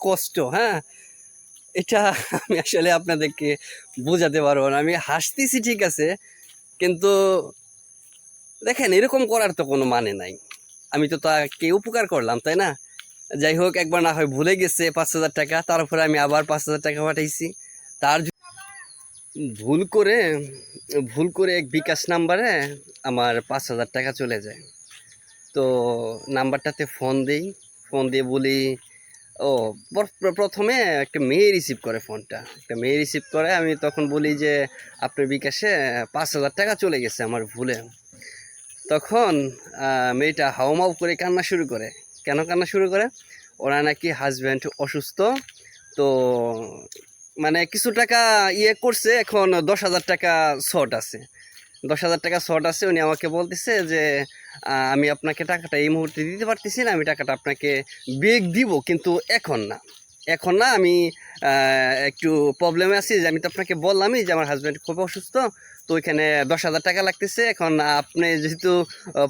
কষ্ট হ্যাঁ? এটা আমি আসলে আপনাদেরকে বোঝাতে পারব না। আমি হাসতেছি, ঠিক আছে? কিন্তু দেখেন, এরকম করার তো কোনো মানে নাই। আমি তো তাকে উপকার করলাম, তাই না? যাই হোক, একবার না হয় ভুলে গেছে পাঁচ হাজার টাকা, তারপরে আমি আবার পাঁচ হাজার টাকা পাঠাইছি। তার ভুল করে ভুল করে এক বিকাশ নাম্বারে আমার পাঁচ হাজার টাকা চলে যায়। তো নাম্বারটাতে ফোন দিই। ফোন দিয়ে বলি ও প্রথমে একটা মেয়ে রিসিভ করে ফোনটা। একটা মেয়ে রিসিভ করে, আমি তখন বলি যে, আপনার বিকাশে পাঁচ হাজার টাকা চলে গেছে আমার ভুলে। তখন মেয়েটা হাউমাউ করে কান্না শুরু করে। কেন কান্না শুরু করে? ওরা নাকি হাজব্যান্ড অসুস্থ, তো মানে কিছু টাকা ইয়ে করছে, এখন দশ হাজার টাকা শর্ট আছে। দশ হাজার টাকা শর্ট আছে, উনি আমাকে বলতেছে যে আমি আপনাকে টাকাটা এই মুহূর্তে দিতে পারতেছি না, আমি টাকাটা আপনাকে বেগ দিব, কিন্তু এখন না। এখন না, আমি একটু প্রবলেমে আছি, যে আমি তো আপনাকে বললামই যে আমার হাজব্যান্ড খুব অসুস্থ, তো ওইখানে দশ হাজার টাকা লাগতেছে। এখন আপনি যেহেতু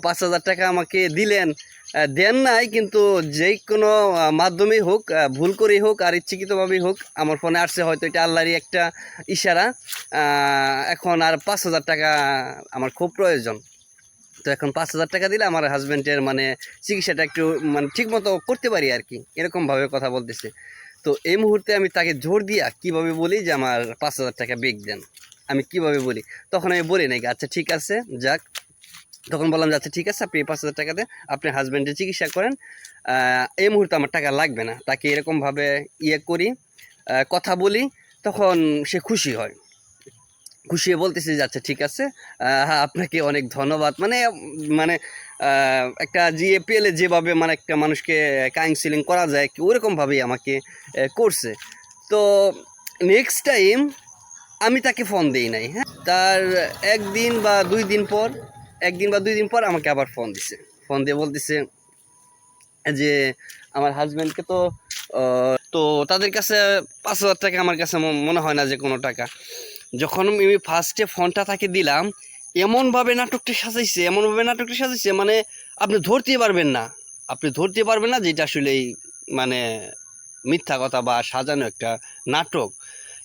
পাঁচ হাজার টাকা আমাকে দিলেন দেন নাই, কিন্তু যে কোনো মাধ্যমেই হোক ভুল করেই হোক আর ইচ্ছাকৃতভাবেই হোক, আমার ফোনে আসছে, হয়তো এটা আল্লাহরই একটা ইশারা। এখন আর পাঁচ হাজার টাকা আমার খুব প্রয়োজন। তো এখন পাঁচ হাজার টাকা দিলে আমার হাজব্যান্ডের মানে চিকিৎসাটা একটু মানে ঠিক মতো করতে পারি আর কি, এরকমভাবে কথা বলতেছে। তো এই মুহূর্তে আমি তাকে জোর দিয়া কীভাবে বলি যে আমার পাঁচ হাজার টাকা বেগ দেন? আমি কীভাবে বলি? তখন আমি বলি নাকি আচ্ছা ঠিক আছে, যাক। তখন বললাম যে আচ্ছা ঠিক আছে, আপনি পাঁচ হাজার টাকা দেন, আপনি হাজব্যান্ডের চিকিৎসা করেন। এই মুহূর্তে আমার টাকা লাগবে না। তাকে এরকমভাবে ইয়ে করি কথা বলি, তখন সে খুশি হয়। খুশি বলতেছে যে আচ্ছা ঠিক আছে আপনাকে অনেক ধন্যবাদ। মানে মানে একটা জিএপিএলে যেভাবে মানে একটা মানুষকে কাউন্সিলিং করা যায় কি ওরকমভাবেই আমাকে করছে। তো নেক্সট টাইম আমি তাকে ফোন দিই নাই হ্যাঁ? তার একদিন বা দুই দিন পর একদিন বা দুই দিন পর আমাকে আবার ফোন দিছে। ফোন দিয়ে বলতেছে যে, আমার হাজব্যান্ডকে তো তো তাদের কাছে পাঁচ হাজার টাকা আমার কাছে মনে হয় না যে কোনো টাকা। যখন আমি ফার্স্টে ফোনটা তাকে দিলাম, এমনভাবে নাটকটি সাজাইছে, এমনভাবে নাটকটি সাজাইছে মানে আপনি ধরতে পারবেন না। আপনি ধরতে পারবেন না যে এটা আসলেই মানে মিথ্যা কথা বা সাজানো একটা নাটক।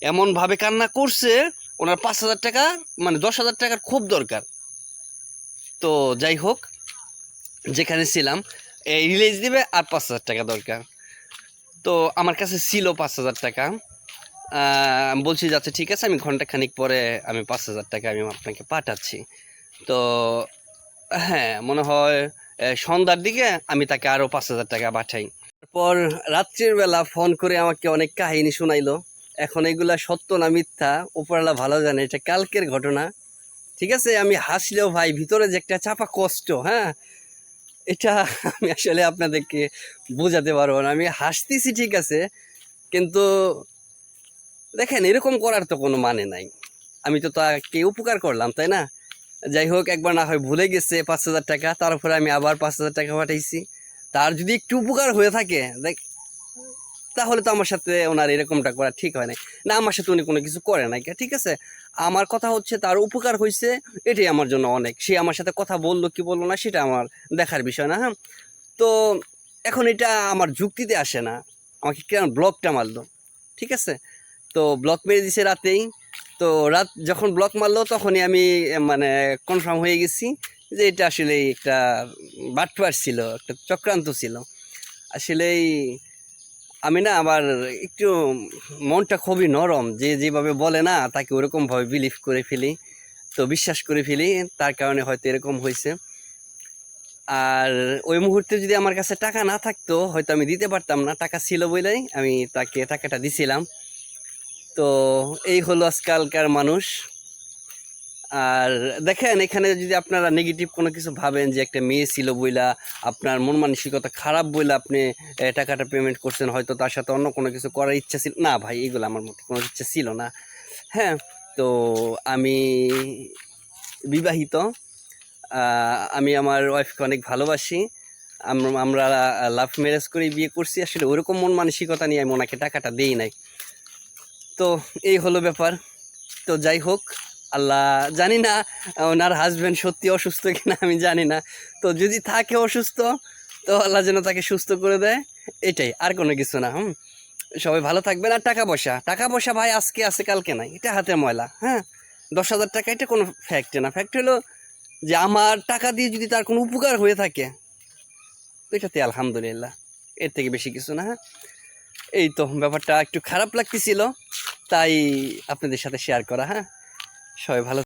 এমনভাবে কান্না করছে, ওনার পাঁচ হাজার টাকা মানে দশ হাজার টাকার খুব দরকার। তো যাই হোক, যেখানে ছিলাম, এই রিলিজ দিবে আর পাঁচ হাজার টাকা দরকার। তো আমার কাছে ছিল পাঁচ হাজার টাকা। বলছি যে আচ্ছা ঠিক আছে, আমি ঘণ্টা খানিক পরে আমি পাঁচ হাজার টাকা আমি আপনাকে পাঠাচ্ছি। তো হ্যাঁ মনে হয় সন্ধ্যার দিকে আমি তাকে আরও পাঁচ হাজার টাকা পাঠাই। তারপর রাত্রির বেলা ফোন করে আমাকে অনেক কাহিনী শোনাইলো। এখন এগুলা সত্য না মিথ্যা? উপরওয়ালা ভালো জানে, এটা কালকের ঘটনা। ঠিক আছে? আমি হাসলেও ভাই, ভিতরে যে একটা চাপা কষ্ট হ্যাঁ? এটা আমি আসলে আপনাদেরকে বোঝাতে পারব না। আমি হাসতেছি ঠিক আছে, কিন্তু দেখেন, এরকম করার তো কোনো মানে নাই। আমি তো তাকে উপকার করলাম, তাই না? যাই হোক, একবার না হয় ভুলে গেছে পাঁচ হাজার টাকা তার উপরে আমি আবার পাঁচ হাজার টাকা পাঠাইছি। তার যদি একটু উপকার হয়ে থাকে, দেখ তাহলে তো আমার সাথে ওনার এরকমটা করা ঠিক হয় নাই। না, আমার সাথে উনি কোনো কিছু করে নাই ঠিক আছে? আমার কথা হচ্ছে তার উপকার হয়েছে এটাই আমার জন্য অনেক। সে আমার সাথে কথা বলল কি বলল না, সেটা আমার দেখার বিষয় না হ্যাঁ? তো এখন এটা আমার যুক্তিতে আসে না। আমাকে কেন ব্লকটা মারলো? ঠিক আছে? তো ব্লক মেরে দিছে রাতেই। তো রাত যখন ব্লক মারলো, তখনই আমি মানে কনফার্ম হয়ে গেছি যে এটা আসলে একটা বাটপার ছিল, একটা চক্রান্ত ছিল। আসলেই আমি না আবার একটু মনটা খুবই নরম, যে যেভাবে বলে না, তাকে ওরকমভাবে বিলিভ করে ফেলি, তো বিশ্বাস করে ফেলি, তার কারণে হয়তো এরকম হয়েছে। আর ওই মুহূর্তে যদি আমার কাছে টাকা না থাকতো, হয়তো আমি দিতে পারতাম না, টাকা ছিল বলেই আমি তাকে টাকাটা দিছিলাম। তো এই হলো আজকালকার মানুষ। আর দেখেন, এখানে যদি আপনারা নেগেটিভ কোনো কিছু ভাবেন যে একটা মেয়ে ছিল বইলা আপনার মন মানসিকতা খারাপ বইলা আপনি টাকাটা পেমেন্ট করছেন, হয়তো তার সাথে অন্য কোনো কিছু করার ইচ্ছা ছিল। না ভাই, এগুলো আমার মধ্যে কোনো ইচ্ছা ছিল না। হ্যাঁ তো আমি বিবাহিত আমি আমার ওয়াইফকে অনেক ভালোবাসি। আমরা লাভ ম্যারেজ করে বিয়ে করছি। আসলে ওরকম মন মানসিকতা নিয়ে আমি ওনাকে টাকাটা দিই নাই। তো এই হলো ব্যাপার। তো যাই হোক আল্লাহ জানি না ওনার হাজব্যান্ড সত্যি অসুস্থ কিনা আমি জানি না। তো যদি থাকে অসুস্থ, তো আল্লাহ যেন তাকে সুস্থ করে দেয়, এটাই, আর কোনো কিছু না, হুম? সবাই ভালো থাকবেন। আর টাকা পয়সা টাকা পয়সা ভাই আজকে আছে, কালকে নাই, এটা হাতে ময়লা হ্যাঁ? দশ হাজার টাকা, এটা কোনো ফ্যাক্ট না। ফ্যাক্ট হলো যে আমার টাকা দিয়ে যদি তার কোনো উপকার হয়ে থাকে, তো এটাতে আলহামদুলিল্লাহ, এর থেকে বেশি কিছু না হ্যাঁ? এই তো ব্যাপারটা একটু খারাপ লাগতেছিল, তাই আপনাদের সাথে শেয়ার করা হ্যাঁ? সবাই ভালো